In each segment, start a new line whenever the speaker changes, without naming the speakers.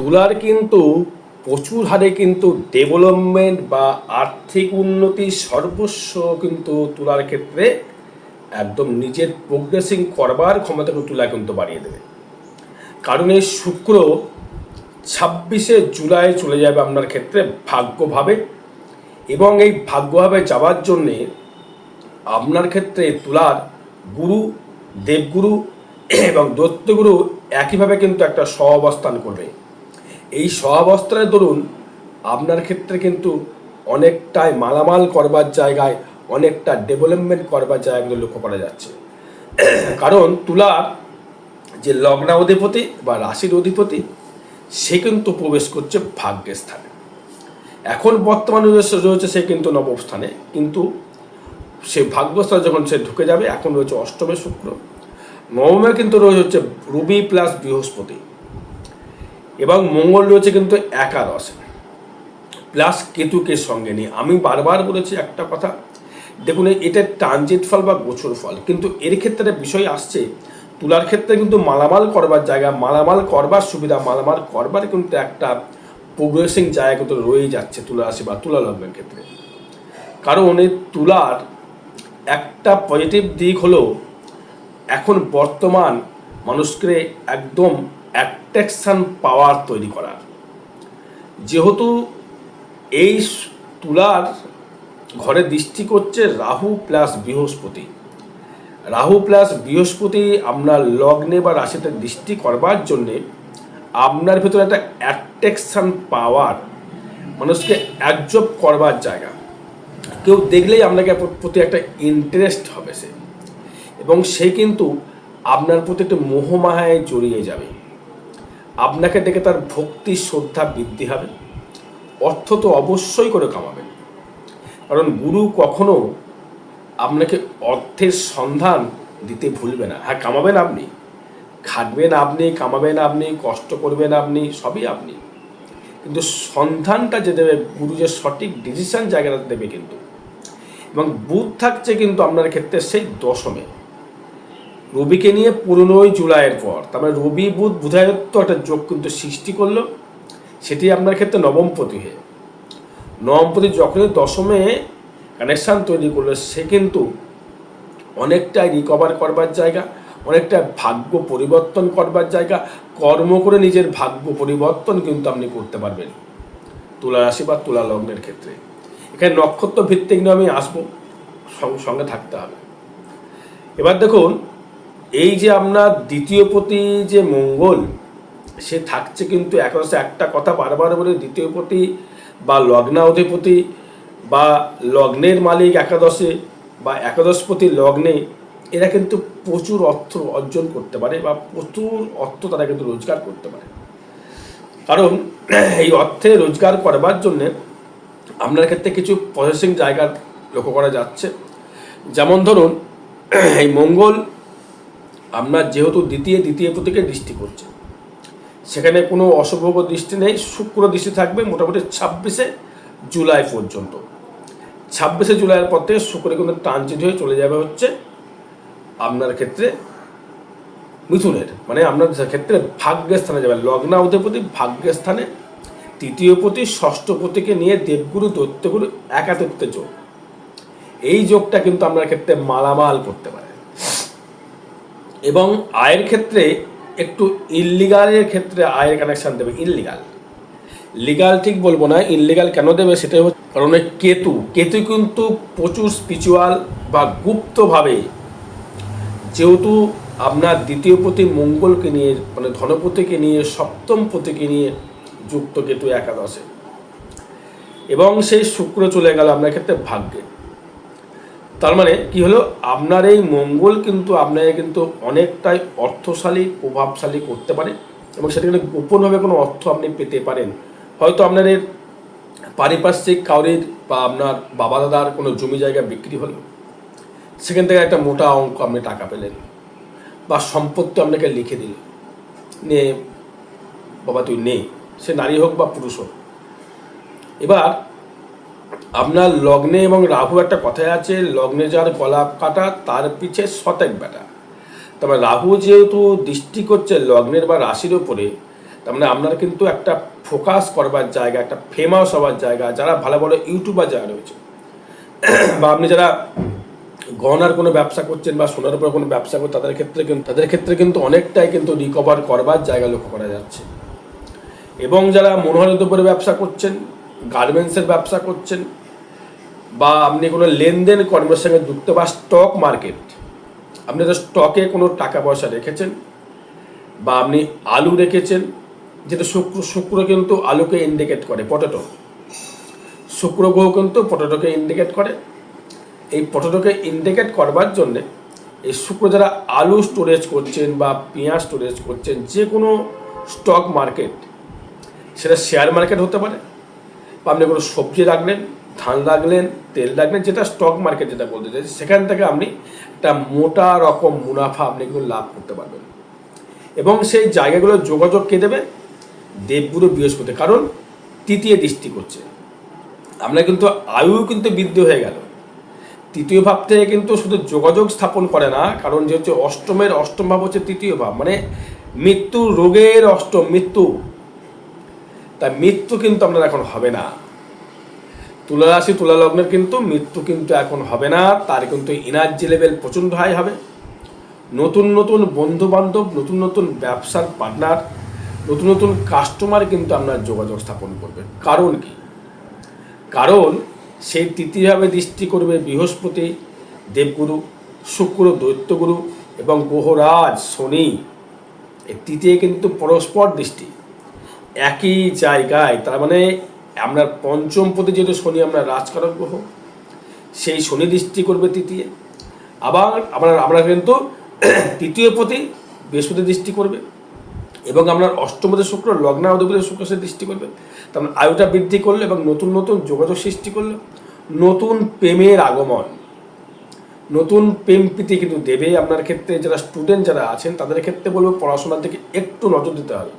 তুলার কিন্তু প্রচুর হারে কিন্তু ডেভেলপমেন্ট বা আর্থিক উন্নতি সর্বস্ব কিন্তু তুলার ক্ষেত্রে একদম নিজের প্রোগ্রেসিং করবার ক্ষমতাকে তুলা কিন্তু বাড়িয়ে দেবে। কারণ এই শুক্র ছাব্বিশে জুলাই চলে যাবে আপনার ক্ষেত্রে ভাগ্যভাবে এবং এই ভাগ্যভাবে যাওয়ার জন্যে আপনার ক্ষেত্রে তুলার গুরু, দেবগুরু এবং দত্তগুরু একইভাবে কিন্তু একটা সহ অবস্থান করবে। এই সহাবস্থানের দরুন আপনার ক্ষেত্রে কিন্তু অনেকটাই মালামাল করবার জায়গায়, অনেকটা ডেভেলপমেন্ট করবার জায়গাগুলো লক্ষ্য করা যাচ্ছে। কারণ তুলা যে লগ্না অধিপতি বা রাশির অধিপতি, সে কিন্তু প্রবেশ করছে ভাগ্যের স্থানে। এখন বর্তমানে রয়েছে সে কিন্তু নবম স্থানে। কিন্তু সে ভাগ্যস্থানে যখন সে ঢুকে যাবে, এখন রয়েছে অষ্টমে শুক্র। নবমে কিন্তু রয়েছে হচ্ছে রবি প্লাস বৃহস্পতি। এবং মঙ্গল রয়েছে কিন্তু একাদশে। প্লাস কেতুকে সঙ্গে নিয়ে। আমি বারবার বলেছি একটা কথা, দেখুন, এটা ট্রানজিট ফল বা গোছর ফল, কিন্তু এর ক্ষেত্রে বিষয় আসছে, তুলার ক্ষেত্রে কিন্তু মালামাল করবার জায়গা, মালামাল করবার সুবিধা, মালামাল করবার কিন্তু একটা প্রোগ্রেসিং জায়গা কিন্তু রয়েই যাচ্ছে তুলা রাশি বা তুলা লগ্নের ক্ষেত্রে। কারণ এই তুলার একটা পজিটিভ দিক হলো, এখন বর্তমান মানুষকে একদম অ্যাট্রাকশন পাওয়ার তৈরি করার যেহেতু এই তুলার ঘরে দৃষ্টি করছে রাহু প্লাস বৃহস্পতি। রাহু প্লাস বৃহস্পতি আপনার লগ্নে বা রাশিতে দৃষ্টি করবার জন্যে আপনার ভেতরে একটা অ্যাট্রাকশন পাওয়ার, মানুষকে অ্যাবজর্ব করবার জায়গা। কেউ দেখলেই আপনাকে প্রতি একটা ইন্টারেস্ট হবে সে। এবং সে কিন্তু আপনার প্রতি একটা মোহমায়ায় জড়িয়ে যাবে। আপনাকে দেখে তার ভক্তি, শ্রদ্ধা বৃদ্ধি হবে। অর্থ তো অবশ্যই করে কামাবেন কারণ গুরু কখনো আপনাকে অর্থের সন্ধান দিতে ভুলবে না। হ্যাঁ কামাবেন আপনি। খাটবেন আপনি, কামাবেন আপনি, কষ্ট করবেন আপনি, সবই আপনি। কিন্তু সন্ধানটা যে দেবে, গুরু যে সঠিক ডিসিশন জায়গাটা দেবে কিন্তু। এবং বুধ থাকছে কিন্তু আপনার ক্ষেত্রে সেই দশমে। রবিকে নিয়ে পনেরোই জুলাইয়ের পর। তার মানে রবি বুধ বুধায়ত্ব একটা যোগ কিন্তু সৃষ্টি করল। সেটি আপনার ক্ষেত্রে নবমপতি হয়ে। নবমপতি যখনই দশমে কানেকশান তৈরি করল, সে কিন্তু অনেকটাই রিকভার করবার জায়গা, অনেকটা ভাগ্য পরিবর্তন করবার জায়গা, কর্ম করে নিজের ভাগ্য পরিবর্তন কিন্তু আপনি করতে পারবেন। তুলা রাশি বা তুলা লগ্নের ক্ষেত্রে। এখানে নক্ষত্র ভিত্তিক নিয়ে আমি আসব। সঙ্গে সঙ্গে থাকতে হবে। এবার দেখুন এই যে আপনার দ্বিতীয় পতি যে মঙ্গল, সে থাকছে কিন্তু একাদশে একটা কথা বারবার বলে, দ্বিতীয় পতি বা লগ্নাধিপতি বা লগ্নের মালিক একাদশে বা একাদশপতি লগ্নে, এরা কিন্তু প্রচুর অর্থ অর্জন করতে পারে বা প্রচুর অর্থ তারা কিন্তু রোজগার করতে পারে। কারণ এই অর্থে রোজগার করবার জন্যে আপনার ক্ষেত্রে কিছু প্রসেসিং জায়গা লক্ষ্য করা যাচ্ছে। যেমন ধরুন, এই মঙ্গল আপনার যেহেতু দ্বিতীয় দ্বিতীয় প্রতীকে দৃষ্টি করছে। সেখানে কোনো অশুভ দৃষ্টি নেই, শুক্র দৃষ্টি থাকবে মোটামুটি ছাব্বিশে জুলাই পর্যন্ত। ছাব্বিশে জুলাইয়ের পর থেকে শুক্র কিন্তু ট্রানজিট হয়ে চলে যাবে হচ্ছে আপনার ক্ষেত্রে মিথুনের। মানে আপনার ক্ষেত্রে ভাগ্যের স্থানে যাবে। লগ্না অধিপতি ভাগ্যের স্থানে তৃতীয় পতি ষষ্ঠ পতিকে নিয়ে দেবগুরু, দৈত্যগুরু একাতত্বে যোগ। এই যোগটা কিন্তু আপনার ক্ষেত্রে মালামাল করতে পারে। এবং আয়ের ক্ষেত্রে একটু ইললিগালের ক্ষেত্রে আয়ের কানেকশান দেবে ইললিগাল লিগাল ঠিক বলব না ইনলিগাল কেন দেবে সেটাই হচ্ছে কারণ কেতু কেতু কিন্তু প্রচুর স্পিরিচুয়াল বা গুপ্তভাবে যেহেতু আপনার দ্বিতীয় প্রতি মঙ্গলকে নিয়ে মানে ধনপতিকে নিয়ে, সপ্তম পতিকে নিয়ে যুক্ত কেতু একাদশে। এবং সেই শুক্র চলে গেল আপনার ক্ষেত্রে ভাগ্যে। তার মানে কি হলো? আপনার এই মঙ্গল কিন্তু আপনাকে কিন্তু অনেকটাই অর্থশালী, প্রভাবশালী করতে পারে এবং সেটা কিন্তু গোপনভাবে কোনো অর্থ আপনি পেতে পারেন। হয়তো আপনার এর পারিপার্শ্বিক কাউরির বা আপনার বাবা দাদার কোনো জমি জায়গা বিক্রি হলো। সেখান থেকে একটা মোটা অঙ্ক আপনি টাকা পেলেন বা সম্পত্তি আপনাকে লিখে দিল। নে, বাবা তুই নে, সে নারী হোক বা পুরুষ হোক। এবার আপনার লগ্নে এবং রাহু একটা কথায় আছে, লগ্নে যার গলা কাটা, তার পিছে শতেক বেটা তবে রাহু যেহেতু দৃষ্টি করছে লগ্নের বা রাশির ওপরে তার মানে আপনার কিন্তু একটা ফোকাস করবার জায়গা, একটা ফেমাস হওয়ার জায়গা, যারা ভালো ভালো ইউটিউবার যারা রয়েছে, বা আপনি যারা গহনার কোনো ব্যবসা করছেন বা সোনার উপর কোনো ব্যবসা করছেন তাদের ক্ষেত্রে কিন্তু তাদের ক্ষেত্রে কিন্তু অনেকটাই কিন্তু রিকভার করবার জায়গা লক্ষ্য করা যাচ্ছে। এবং যারা মনোহরের উপরে ব্যবসা করছেন গার্মেন্টসের ব্যবসা করছেন বা আপনি কোনো লেনদেন কর্মের সঙ্গে যুক্ত বা স্টক মার্কেট আপনি তো স্টকে কোনো টাকা পয়সা রেখেছেন বা আপনি আলু রেখেছেন যেটা শুক্র শুক্র কিন্তু আলুকে ইন্ডিকেট করে পটেটো শুক্র গ্রহ কিন্তু পটেটোকে ইন্ডিকেট করে। এই পটেটোকে ইন্ডিকেট করবার জন্যে এই শুক্র যারা আলু স্টোরেজ করছেন বা পেঁয়াজ স্টোরেজ করছেন, যে কোনো স্টক মার্কেট সেটা শেয়ার মার্কেট হতে পারে। বা আপনি কোনো সবজি রাখলেন ধান রাখলেন তেল রাখলেন যেটা স্টক মার্কেট যেটা বলতে চাইছি, সেখান থেকে আপনি একটা মোটা রকম মুনাফা আপনি কিন্তু লাভ করতে পারবেন। এবং সেই জায়গাগুলো যোগাযোগ কে দেবে? দেবগুরু বৃহস্পতি, কারণ তৃতীয় দৃষ্টি করছে। আমরা কিন্তু আয়ু কিন্তু বৃদ্ধি হয়ে গেল। তৃতীয় ভাব থেকে কিন্তু শুধু যোগাযোগ স্থাপন করে না, কারণ যে হচ্ছে অষ্টমের অষ্টম ভাব হচ্ছে তৃতীয় ভাব মানে মৃত্যু রোগের অষ্টম মৃত্যু। তা মৃত্যু কিন্তু আপনার এখন হবে না। তুলা রাশি, তুলা লগ্নের কিন্তু মৃত্যু কিন্তু এখন হবে না, তার কিন্তু এনার্জি লেভেল প্রচণ্ড হাই হবে। নতুন নতুন বন্ধু বান্ধব নতুন নতুন ব্যবসার পার্টনার নতুন নতুন কাস্টমার কিন্তু আপনার যোগাযোগ স্থাপন করবে। কারণ কি? কারণ সেই তৃতীয়ভাবে দৃষ্টি করবে বৃহস্পতি, দেবগুরু, শুক্র, দৈত্যগুরু এবং গ্রহরাজ, শনি। এই তৃতীয় কিন্তু পরস্পর দৃষ্টি। একই জায়গায়, তার মানে আপনার পঞ্চম পদে যেহেতু শনি আমরা রাজকারক গ্রহ সেই শনি দৃষ্টি করবে তৃতীয়। আবার আমরা আমরা কিন্তু তৃতীয় পতি বৃহস্পতি দৃষ্টি করবে এবং আপনার অষ্টমতে শুক্র, লগ্না অধিপতি শুক্র সে দৃষ্টি করবে। তার মানে আয়ুটা বৃদ্ধি করলে এবং নতুন নতুন যোগাযোগ সৃষ্টি করলে। নতুন প্রেমের আগমন। নতুন প্রেম প্রীতি কিন্তু দেবে আপনার ক্ষেত্রে। যারা স্টুডেন্ট যারা আছেন, তাদের ক্ষেত্রে বলব পড়াশোনার দিকে একটু নজর দিতে হবে।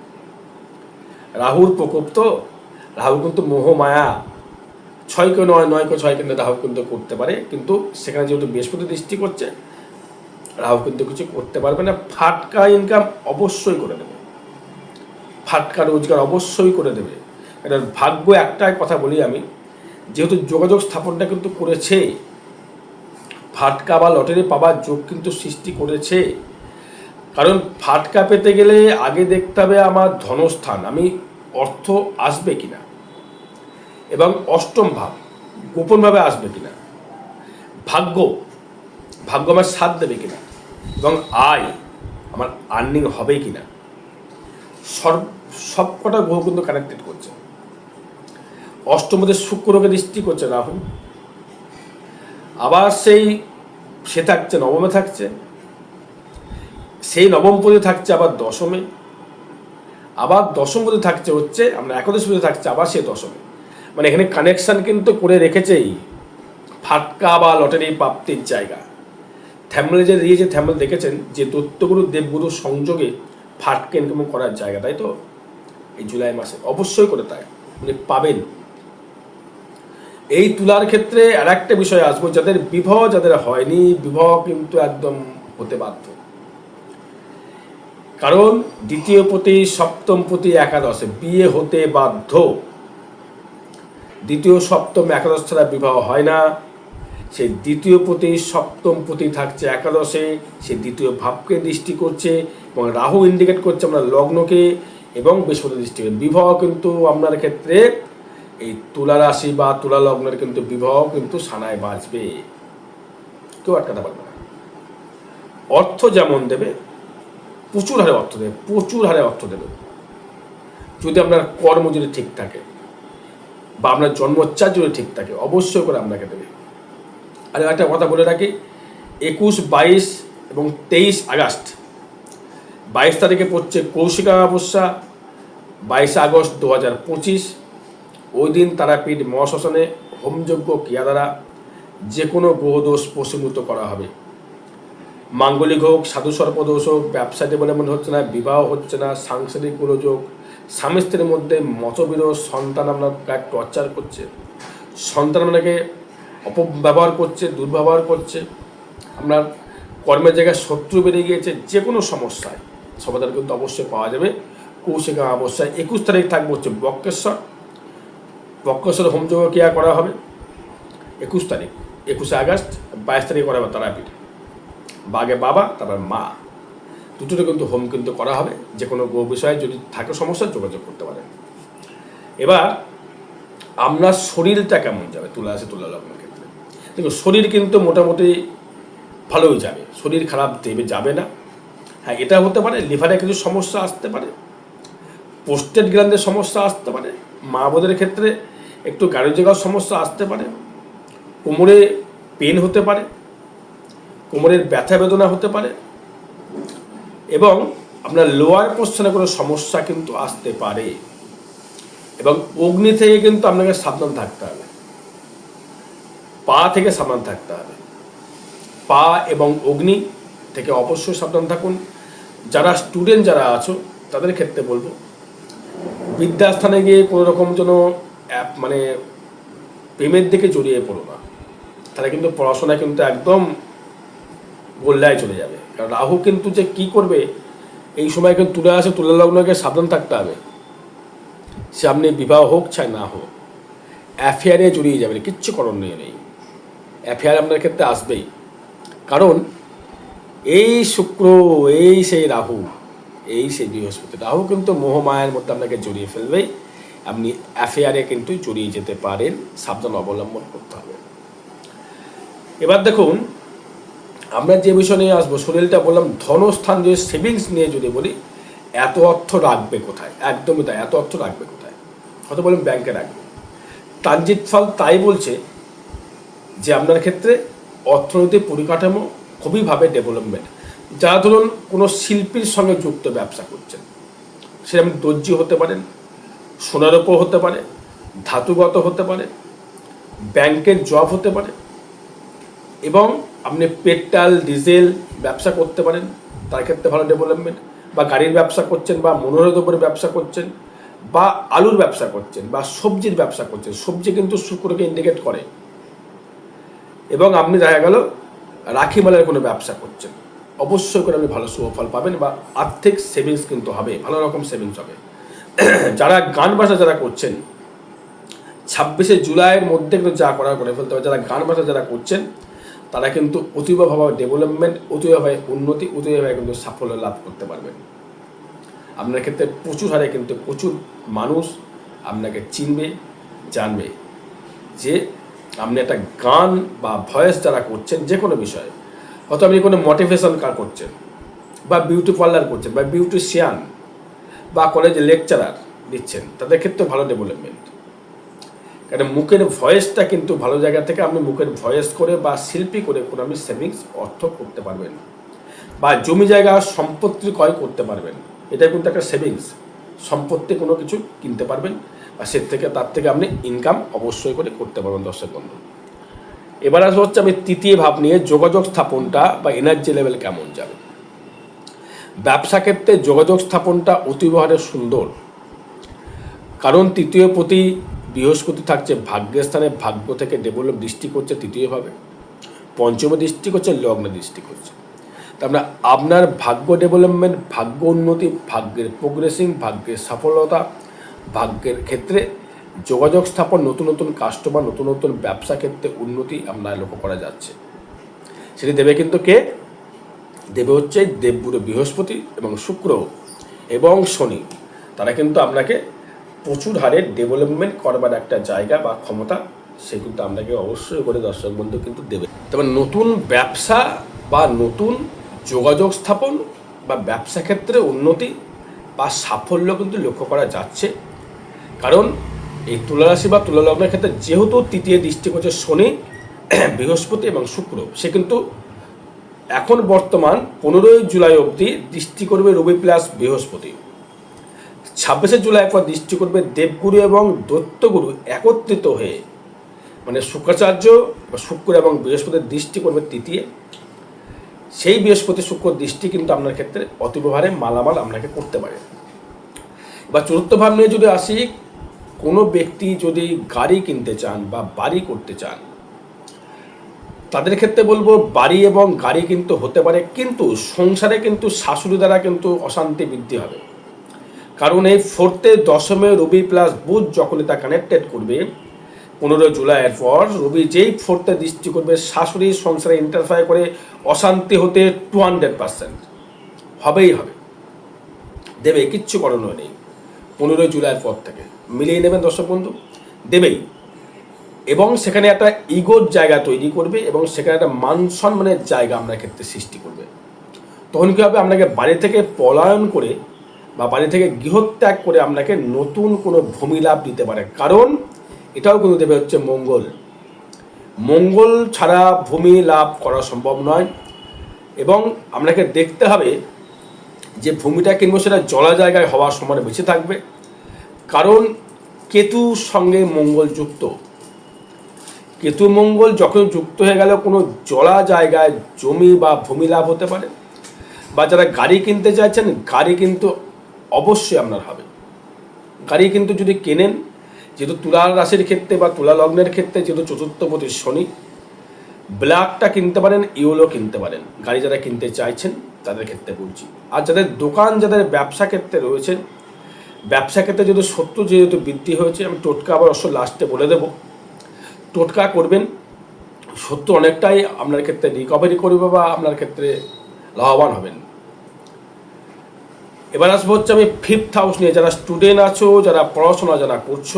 রাহুর প্রকোপ তো রাহু কিন্তু মোহ মায়া ছয়কে নয় নয় নয়কে ছয় কিন্তু রাহু কিন্তু করতে পারে, কিন্তু সেখানে যেহেতু বৃহস্পতি দৃষ্টি করছে রাহু কিন্তু কিছু করতে পারবে না। ফাটকা ইনকাম অবশ্যই করে দেবে। ফাটকা রোজগার অবশ্যই করে দেবে। এটা ভাগ্য একটাই কথা বলি আমি, যেহেতু যোগাযোগ স্থাপনটা কিন্তু করেছে, ফাটকা বা লটারি পাওয়ার যোগ কিন্তু সৃষ্টি করেছে। কারণ ফাটকা পেতে গেলে আগে দেখতে হবে আমার ধনস্থান। আমি অর্থ আসবে কিনা? এবং অষ্টম ভাব গোপনভাবে আসবে কিনা? ভাগ্য ভাগ্য আমার সাথ দেবে কিনা? এবং আয় আমার আর্নিং হবে কিনা? সর্ব সবকটা গ্রহ কিন্তু কানেক্টেড করছে। অষ্টমতে শুক্রকে দৃষ্টি করছে রাহু। আবার সেই, সে থাকছে নবমে থাকছে। সেই নবম পদে থাকছে আবার দশমে। আবার দশম পদে থাকছে হচ্ছে, আমরা একাদশ পদে থাকছে, আবার সে দশমে। মানে এখানে কানেকশন কিন্তু করে রেখেছেই। ফাটকা বা লটারি প্রাপ্তির জায়গা। থ্যামলে যে দিয়েছে থ্যামল দেখেছেন, যে দত্তগুরু দেবগুরু সংযোগে ফাটকে ইনকাম করার জায়গা, তাই তো? এই জুলাই মাসে। অবশ্যই করে তাই। উনি পাবেন। এই তুলার ক্ষেত্রে আর একটা বিষয় আসব, যাদের বিবাহ যাদের হয়নি, বিবাহ কিন্তু একদম হতে বাধ্য। কারণ দ্বিতীয় পতি, সপ্তম পতি, একাদশে বিয়ে হতে বাধ্য। দ্বিতীয়, সপ্তম, একাদশ ছাড়া বিবাহ হয় না। সেই দ্বিতীয় পতি, সপ্তম পতি থাকছে একাদশে, সে দ্বিতীয় ভাবকে দৃষ্টি করছে এবং রাহু ইন্ডিকেট করছে আমরা লগ্নকে এবং বৃহস্পতি দৃষ্টি বিবাহ কিন্তু আপনার ক্ষেত্রে এই তুলা রাশি বা তুলা লগ্নের কিন্তু বিবাহ কিন্তু সানায় বাঁচবে। কেউ আটকাতে পারবে না। অর্থ যেমন দেবে প্রচুর হারে অর্থ দেবে, প্রচুর হারে অর্থ দেবে। যদি আপনার কর্ম যদি ঠিক থাকে বা আপনার জন্মোচ্চার যদি ঠিক থাকে, অবশ্যই করে আপনাকে দেবে। আর একটা কথা বলে রাখি, একুশ, বাইশ এবং তেইশ আগস্ট, বাইশ তারিখে পড়ছে কৌশিকা অমাবস্যা, বাইশে আগস্ট দু হাজার পঁচিশ। ওই দিন তারাপীঠ মহাশ্মশানে হোমযজ্ঞ ক্রিয়া দ্বারা যে কোনো গ্রহদোষ প্রশমূত করা হবে। মাঙ্গলিক হোক, সাধু সর্পদোষ হোক ব্যবসাতে বলে মনে হচ্ছে না, বিবাহ হচ্ছে না, সাংসারিক গোলযোগ স্বামী স্ত্রীর মধ্যে মতবিরোধ, সন্তান আপনার গায়ে টর্চার করছে। সন্তান আপনাকে অপব্যবহার করছে, দুর্ব্যবহার করছে। আপনার কর্মের জায়গায় শত্রু বেড়ে গিয়েছে যে কোনো সমস্যায়। সমাধান কিন্তু অবশ্যই পাওয়া যাবে। কৌশিক অমাবস্যায় একুশ তারিখ থাকবে হচ্ছে বক্রেশ্বর। বক্রেশ্বর হোমযোগ ক্রিয়া করা হবে। একুশ তারিখ, একুশে আগস্ট, বাইশ তারিখ করা হবে তারাপীঠ। বাগে বাবা, তারপর মা। দুটোতে কিন্তু হোম কিন্তু করা হবে। যে কোনো গো বিষয়ে যদি থাকে সমস্যা, যোগাযোগ করতে পারেন। এবার আপনার শরীরটা কেমন যাবে? তুলা আছে তুলা লগ্নের ক্ষেত্রে। দেখুন, শরীর কিন্তু মোটামুটি ভালোই যাবে। শরীর খারাপ দেবে, যাবে না। হ্যাঁ এটা হতে পারে, লিভারে কিছু সমস্যা আসতে পারে। পোস্টেড গ্ল্যান্ডের সমস্যা আসতে পারে। মা বোধের ক্ষেত্রে একটু গাড়ি জায়গার সমস্যা আসতে পারে। কোমরে পেন হতে পারে। কোমরের ব্যথা বেদনা হতে পারে এবং আপনার লোয়ার পোর্শনে কোনো সমস্যা কিন্তু আসতে পারে। এবং অগ্নি থেকে কিন্তু আপনাকে সাবধান থাকতে হবে। পা থেকে সাবধান থাকতে হবে। পা এবং অগ্নি থেকে অবশ্যই সাবধান থাকুন। যারা স্টুডেন্ট যারা আছো, তাদের ক্ষেত্রে বলব বিদ্যাস্থানে গিয়ে কোনো রকম যেন অ্যাপ মানে প্রেমের দিকে জড়িয়ে পড়ো না। তাহলে কিন্তু পড়াশোনা কিন্তু একদম গোল্লায় চলে যাবে। কারণ রাহু কিন্তু যে কি করবে, এই সময় কিন্তু তুলে আসে, তুলে লগ্নকে সাবধান থাকতে হবে। সে আপনি বিবাহ হোক চাই না হোক, অ্যাফেয়ারে জড়িয়ে যাবেন, কিচ্ছু করণীয় নেই অ্যাফেয়ার আপনার ক্ষেত্রে আসবেই। কারণ এই শুক্র, এই সেই রাহু, এই সেই বৃহস্পতি, রাহু কিন্তু মোহমায়ের মধ্যে আপনাকে জড়িয়ে ফেলবেই আপনি অ্যাফেয়ারে কিন্তু জড়িয়ে যেতে পারেন, সাবধান অবলম্বন করতে হবে। এবার দেখুন আমরা যে বিষয় নিয়ে আসব শরীরটা বললাম, ধনস্থান যদি সেভিংস নিয়ে যদি বলি, এত অর্থ রাখবে কোথায়? একদমই তাই, এত অর্থ রাখবে কোথায়? হয়তো বললাম ব্যাংকে রাখবে। তানজিৎ ফল তাই বলছে যে, আপনার ক্ষেত্রে অর্থনৈতিক পরিকাঠামো খুবইভাবে ডেভেলপমেন্ট যারা ধরুন কোনো শিল্পীর সঙ্গে যুক্ত ব্যবসা করছেন, সেরকম দর্জি হতে পারেন, সোনার ওপর হতে পারে, ধাতুগত হতে পারে ব্যাংকের জব হতে পারে, এবং আপনি পেট্রোল, ডিজেল ব্যবসা করতে পারেন, তার ক্ষেত্রে ভালো ডেভেলপমেন্ট বা গাড়ির ব্যবসা করছেন, বা মনোহরের উপরে ব্যবসা করছেন, বা আলুর ব্যবসা করছেন, বা সবজির ব্যবসা করছেন, সবজি কিন্তু শুক্রকে ইন্ডিকেট করে। এবং আপনি দেখা গেল রাখি মালের কোনো ব্যবসা করছেন। অবশ্যই করে আপনি ভালো সুফল পাবেন বা আর্থিক সেভিংস কিন্তু হবে, ভালো রকম সেভিংস হবে। যারা গান বাজনা যারা করছেন, ছাব্বিশে জুলাইয়ের মধ্যে কিন্তু যা করার করে ফেলতে হবে। যারা গান বাজনা যারা করছেন তারা কিন্তু অতীবভাবে ডেভেলপমেন্ট অতীবভাবে উন্নতি অতিভাবে কিন্তু সাফল্য লাভ করতে পারবেন আপনার ক্ষেত্রে প্রচুর হারে কিন্তু প্রচুর মানুষ আপনাকে চিনবে, জানবে যে আপনি একটা গান বা ভয়েস যারা করছেন, যে কোনো বিষয়ে, হয়তো আপনি কোনো মোটিভেশন কার করছেন বা বিউটি পার্লার করছেন বা বিউটিশিয়ান বা কলেজে লেকচারার দিচ্ছেন, তাদের ক্ষেত্রে ভালো ডেভেলপমেন্ট কারণ মুখের ভয়েসটা কিন্তু ভালো জায়গা থেকে আপনি মুখের ভয়েস করে বা শিল্পী করে কোনো আপনি সেভিংস অর্থ করতে পারবেন। বা জমি জায়গা সম্পত্তি ক্রয় করতে পারবেন। এটা কিন্তু একটা সেভিংস সম্পত্তি কোনো কিছু কিনতে পারবেন আর সে থেকে তার থেকে আপনি ইনকাম অবশ্যই করে করতে পারবেন দর্শক বন্ধু। এবার আসব হচ্ছে আমি তৃতীয় ভাব নিয়ে যোগাযোগ স্থাপনটা বা এনার্জি লেভেল কেমন যাবে। ব্যবসা ক্ষেত্রে যোগাযোগ স্থাপনটা অতিবহারে সুন্দর। কারণ তৃতীয় প্রতি বৃহস্পতি থাকছে ভাগ্যের স্থানে, ভাগ্য থেকে ডেভেলপ দৃষ্টি করছে তৃতীয়ভাবে পঞ্চম দৃষ্টি করছে, লগ্ন দৃষ্টি করছে। তার মানে আপনার ভাগ্য ডেভেলপমেন্ট ভাগ্য উন্নতি, ভাগ্যের প্রোগ্রেসিং ভাগ্যের সফলতা, ভাগ্যের ক্ষেত্রে যোগাযোগ স্থাপন, নতুন নতুন কাস্টমার নতুন নতুন ব্যবসা ক্ষেত্রে উন্নতি আপনার লক্ষ্য করা যাচ্ছে। সেটি দেবে কিন্তু কে? দেবে হচ্ছে দেবগুরু বৃহস্পতি এবং শুক্র এবং শনি। তারা কিন্তু আপনাকে প্রচুর হারে ডেভেলপমেন্ট করবার একটা জায়গা বা ক্ষমতা, সে কিন্তু আপনাকে অবশ্যই করে দর্শক বন্ধু কিন্তু দেবে। তবে নতুন ব্যবসা বা নতুন যোগাযোগ স্থাপন বা ব্যবসা ক্ষেত্রে উন্নতি বা সাফল্য কিন্তু লক্ষ্য করা যাচ্ছে। কারণ এই তুলারাশি বা তুলালগ্নের ক্ষেত্রে যেহেতু তৃতীয় দৃষ্টি করছে শনি, বৃহস্পতি এবং শুক্র, সে কিন্তু এখন বর্তমান পনেরোই জুলাই অবধি দৃষ্টি করবে রবি প্লাস বৃহস্পতি। ছাব্বিশে জুলাই পর দৃষ্টি করবে দেবগুরু এবং দৈত্যগুরু একত্রিত হয়ে। মানে শুক্রাচার্য বা শুক্র এবং বৃহস্পতির দৃষ্টি করবে তৃতীয়। সেই বৃহস্পতি শুক্র দৃষ্টি কিন্তু আপনার ক্ষেত্রে অতিব্যবহারে মালামাল আপনাকে করতে পারে। বা চতুর্থ ভাব নিয়ে যদি আসি, কোনো ব্যক্তি যদি গাড়ি কিনতে চান বা বাড়ি করতে চান, তাদের ক্ষেত্রে বলব বাড়ি এবং গাড়ি কিন্তু হতে পারে, কিন্তু সংসারে কিন্তু শাশুড়ি দ্বারা কিন্তু অশান্তি বৃদ্ধি হবে। কারণ এই ফোর্থে দশমে রবি প্লাস বুধ যখন তা কানেক্টেড করবে পনেরো জুলাইয়ের পর রবি যেই ফোর্থে দৃষ্টি করবে, শাশুড়ি সংসারে ইন্টারফায়ার করে অশান্তি হতে টু হান্ড্রেড পার্সেন্ট হবেই হবে। দেবে, কিচ্ছু করণীয় নেই। পনেরোই জুলাইয়ের পর থেকে। মিলিয়ে নেবেন দর্শক বন্ধু? দেবেই। এবং সেখানে একটা ইগোর জায়গা তৈরি করবে এবং সেখানে একটা মান সম্মানের জায়গা আপনার ক্ষেত্রে সৃষ্টি করবে। তখন কী হবে? আপনাকে বাড়ি থেকে পলায়ন করে বা বাড়ি থেকে গৃহত্যাগ করে আপনাকে নতুন কোনো ভূমি লাভ দিতে পারে। কারণ এটাও কিন্তু দেবে হচ্ছে মঙ্গল। মঙ্গল ছাড়া ভূমি লাভ করা সম্ভব নয় এবং আপনাকে দেখতে হবে যে ভূমিটা কিনবো সেটা জলা জায়গায় হওয়ার সময় বেঁচে থাকবে। কারণ কেতুর সঙ্গে মঙ্গল যুক্ত। কেতু মঙ্গল যখন যুক্ত হয়ে গেল, কোনো জলা জায়গায় জমি বা ভূমি লাভ হতে পারে। বা যারা গাড়ি কিনতে চাইছেন, গাড়ি কিন্তু অবশ্যই আপনার হবে। গাড়ি কিন্তু যদি কেনেন, যেহেতু তুলা রাশির ক্ষেত্রে বা তুলা লগ্নের ক্ষেত্রে যেহেতু চতুর্থপতি শনি, ব্ল্যাকটা কিনতে পারেন ইউলো কিনতে পারেন। গাড়ি যারা কিনতে চাইছেন, তাদের ক্ষেত্রে বলছি। আর যাদের দোকান, যাদের ব্যবসা ক্ষেত্রে রয়েছে, ব্যবসা ক্ষেত্রে যেহেতু সত্য যেহেতু বৃদ্ধি হয়েছে, আমি টোটকা আবার অবশ্য লাস্টে বলে দেবো। টোটকা করবেন সত্য অনেকটাই আপনার ক্ষেত্রে রিকভারি করবে বা আপনার ক্ষেত্রে লাভবান হবেন। এবার আসব হচ্ছে আমি ফিফথ হাউস নিয়ে। যারা স্টুডেন্ট আছো, যারা পড়াশোনা, যারা করছ,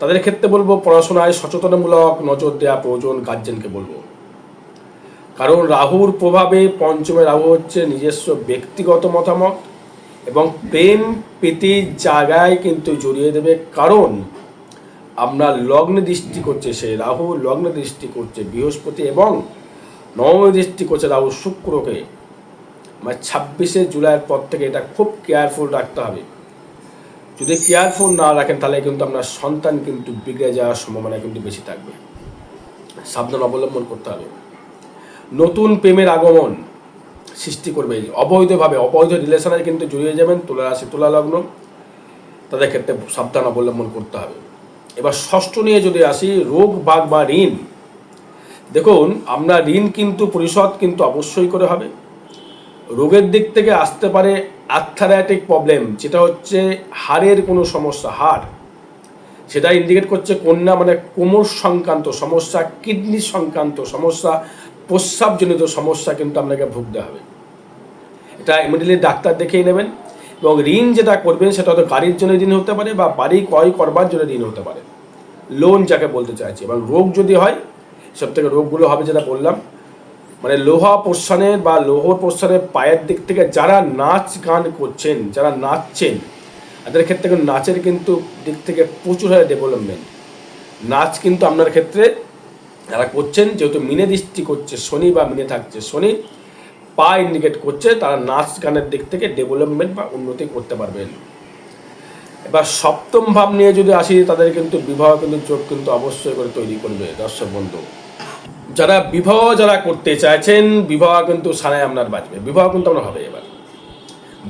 তাদের ক্ষেত্রে বলব পড়াশোনায় সচেতনমূলক নজর দেওয়া প্রয়োজন গার্জেনকে বলব। কারণ রাহুর প্রভাবে পঞ্চমে রাহু হচ্ছে নিজস্ব ব্যক্তিগত মতামত এবং প্রেম প্রীতির জায়গায় কিন্তু জড়িয়ে দেবে কারণ আপনার লগ্নে দৃষ্টি করছে সে রাহু, লগ্নে দৃষ্টি করছে বৃহস্পতি এবং নবমে দৃষ্টি করছে রাহু শুক্রকে। মানে ছাব্বিশে জুলাইয়ের পর থেকে এটা খুব কেয়ারফুল রাখতে হবে। যদি কেয়ারফুল না রাখেন, তাহলে কিন্তু আপনার সন্তান কিন্তু বিগড়ে যাওয়ার সম্ভাবনা কিন্তু বেশি থাকবে। সাবধান অবলম্বন করতে হবে। নতুন প্রেমের আগমন সৃষ্টি করবে। অবৈধভাবে, অবৈধ রিলেশনে কিন্তু জড়িয়ে যাবেন তুলা রাশি তুলা লগ্ন তাদের ক্ষেত্রে সাবধান অবলম্বন করতে হবে। এবার ষষ্ঠ নিয়ে যদি আসি, রোগ বাগ বা ঋণ। দেখুন আমরা ঋণ কিন্তু পরিশোধ কিন্তু অবশ্যই করে হবে। রোগের দিক থেকে আসতে পারে আর্থারাইটিক প্রবলেম যেটা হচ্ছে হাড়ের কোনো সমস্যা, হাড়। সেটা ইন্ডিকেট করছে কন্যা মানে কোমর সংক্রান্ত সমস্যা কিডনি সংক্রান্ত সমস্যা, প্রস্রাবজনিত সমস্যা কিন্তু আপনাকে ভুগতে হবে। এটা ইমিডিয়েটলি ডাক্তার দেখেই নেবেন এবং ঋণ যেটা করবেন সেটা হয়তো গাড়ির জন্য ঋণ হতে পারে বা বাড়ি ক্রয় করবার জন্য ঋণ হতে পারে। লোন যাকে বলতে চাইছি এবং রোগ যদি হয় সব থেকে রোগগুলো হবে যেটা বললাম মানে লোহা পোর্শনের বা লৌহর পোর্শনের পায়ের দিক থেকে যারা নাচ গান করছেন, যারা নাচছেন, তাদের ক্ষেত্রে কিন্তু নাচের কিন্তু দিক থেকে প্রচুর হয় ডেভেলপমেন্ট নাচ কিন্তু আপনার ক্ষেত্রে যারা করছেন, যেহেতু মিনে দৃষ্টি করছে, শনি বা মিনে থাকছে, শনি পা ইন্ডিকেট করছে, তারা নাচ গানের দিক থেকে ডেভেলপমেন্ট বা উন্নতি করতে পারবেন। এবার সপ্তম ভাব নিয়ে যদি আসি, তাদের কিন্তু বিবাহ কিন্তু চোখ কিন্তু অবশ্যই করে তৈরি করবে, দর্শক বন্ধু। যারা বিবাহ যারা করতে চাইছেন, বিবাহ কিন্তু সারাই আপনার বাঁচবে। বিবাহ কিন্তু আপনার হবে এবার।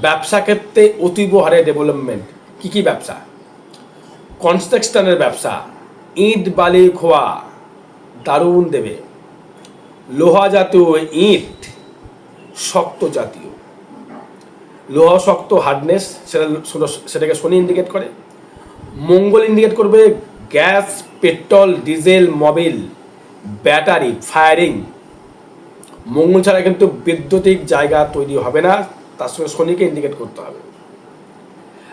ব্যবসা ক্ষেত্রে অতীব হারে ডেভেলপমেন্ট কী কী ব্যবসা? কনস্ট্রাকশনের ব্যবসা। ইট, বালি, খোয়া। দারুণ দেবে। লোহা জাতীয় ইট শক্ত জাতীয়। লোহা শক্ত হার্ডনেস সেটা সেটাকে শনি ইন্ডিকেট করে। মঙ্গল ইন্ডিকেট করবে gas petrol diesel mobil battery, firing, মঙ্গল ছাড়া কিন্তু বৈদ্যুতিক জায়গা তৈরি হবে না। তার সঙ্গে শনিকে ইন্ডিকেট করতে হবে।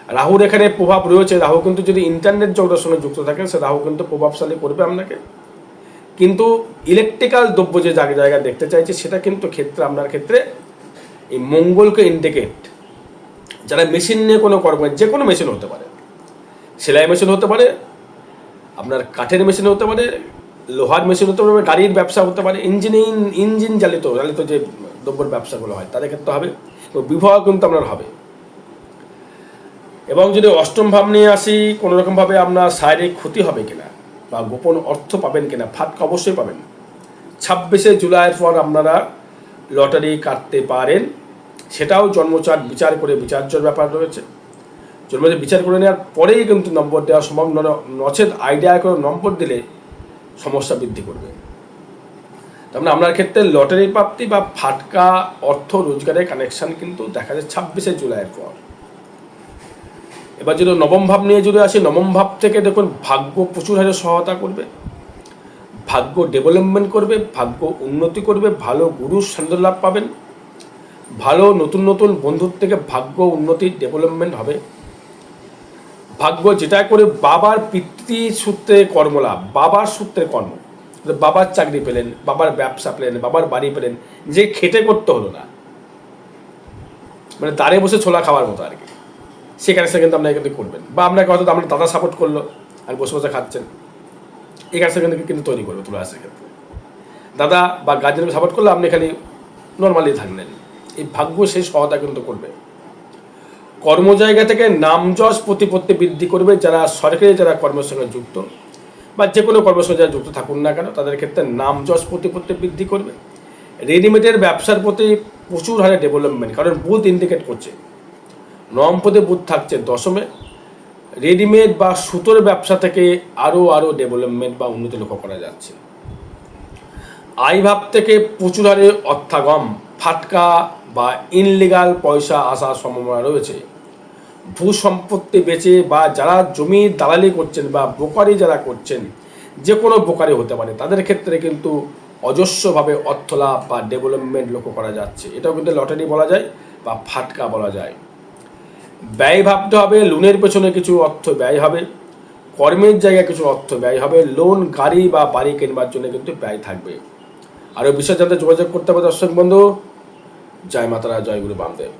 রাহুর এখানে প্রভাব রয়েছে। রাহু কিন্তু যদি ইন্টারনেট জগতের সঙ্গে যুক্ত থাকে, সে রাহু কিন্তু প্রভাবশালী করবে আপনাকে। কিন্তু ইলেকট্রিক্যাল দ্রব্য যে জায়গা জায়গা দেখতে চাইছে, সেটা কিন্তু ক্ষেত্রে, আপনার ক্ষেত্রে এই মঙ্গলকে ইন্ডিকেট যারা মেশিন নিয়ে কোনো কর্ম, যে কোনো মেশিন হতে পারে। সেলাই মেশিন হতে পারে, আপনার কাঠের মেশিন হতে পারে লোহার মেশিন হতে পারে, গাড়ির ব্যবসা হতে পারে ইঞ্জিনিং ইঞ্জিন চালিত চালিত যে দ্রব্যের ব্যবসাগুলো হয়, তাদের ক্ষেত্রে হবে বিবাহ কিন্তু আপনার হবে। এবং যদি অষ্টম ভাব নিয়ে আসি কোনো রকমভাবে আপনার শারীরিক ক্ষতি হবে কিনা, বা গোপন অর্থ পাবেন কিনা ফাটকা অবশ্যই পাবেন। ছাব্বিশে জুলাইয়ের পর আপনারা লটারি কাটতে পারেন, সেটাও জন্মচার বিচার করে বিচার্যর ব্যাপার রয়েছে। জন্মচার বিচার করে নেওয়ার পরেই কিন্তু নম্বর দেওয়া সম্ভব, নচেত আইডিয়া করে নম্বর দিলে সমস্যা বৃদ্ধি করবে। তার মানে আপনার ক্ষেত্রে লটারি প্রাপ্তি বা ফাটকা অর্থ রোজগারের কানেকশন কিন্তু দেখা যায় ছাব্বিশে জুলাইয়ের পর। এবার যদি নবম ভাব নিয়ে যদি আসি, নবম ভাব থেকে দেখুন ভাগ্য প্রচুর হারে সহায়তা করবে। ভাগ্য ডেভেলপমেন্ট করবে, ভাগ্য উন্নতি করবে, ভালো গুরু সান্দ্র লাভ পাবেন। ভালো নতুন নতুন বন্ধুর থেকে ভাগ্য উন্নতি ডেভেলপমেন্ট হবে। ভাগ্য যেটা করে বাবার পিতৃ সূত্রে কর্মলাভ, বাবার সূত্রে কর্ম। বাবার চাকরি পেলেন, বাবার ব্যবসা পেলেন, বাবার বাড়ি পেলেন, যে খেটে করতে হলো না। মানে দাঁড়িয়ে বসে ছোলা খাওয়ার মতো আর কি। সেখানে সে কিন্তু আপনাকে কিন্তু করবেন। বা আপনাকে হয়তো আপনার দাদা সাপোর্ট করল আর বসে বসে খাচ্ছেন। এই কাজটা কিন্তু কিন্তু তৈরি করবে তুলা রাশির ক্ষেত্রে। দাদা বা গার্জেনকে সাপোর্ট করলে আপনি খালি নর্মালি থাকলেন। এই ভাগ্য সেই সহায়তা কিন্তু করবে। কর্মজায়গা থেকে নাম যশ প্রতিপত্তি বৃদ্ধি করবে যারা সরকারি, যারা কর্মের সঙ্গে যুক্ত বা যে কোনো কর্মের সঙ্গে যারা যুক্ত থাকুন না কেন, তাদের ক্ষেত্রে নাম যশ প্রতিপত্তি বৃদ্ধি করবে। রেডিমেডের ব্যবসার প্রতি প্রচুর হারে ডেভেলপমেন্ট কারণ বুথ ইন্ডিকেট করছে। নম পদে বুথ থাকছে দশমে। রেডিমেড বা সুতোর ব্যবসা থেকে আরও আরও ডেভেলপমেন্ট বা উন্নতি লক্ষ্য করা যাচ্ছে। আইভাব থেকে প্রচুর হারে অর্থাগম, ফাটকা বা ইনলিগাল পয়সা আসার সম্ভাবনা রয়েছে। ভূ সম্পত্তি বেচে বা যারা জমির দালালি করছেন বা ব্রোকারি যারা করছেন, যে কোনো ব্রোকারি হতে পারে। তাদের ক্ষেত্রে কিন্তু অজস্রভাবে অর্থ লাভ বা ডেভেলপমেন্ট লক্ষ্য করা যাচ্ছে। এটাও কিন্তু লটারি বলা যায় বা ফাটকা বলা যায়। ব্যয় ভাবতে হবে লোনের পেছনে কিছু অর্থ ব্যয় হবে, কর্মের জায়গায় কিছু অর্থ ব্যয় হবে লোন গাড়ি বা বাড়ি কেনবার জন্য কিন্তু ব্যয় থাকবে। আরও বিশেষ জানতে যোগাযোগ করতে হবে দর্শক বন্ধু। জয় মাতারা, জয় গুরু বামদেব।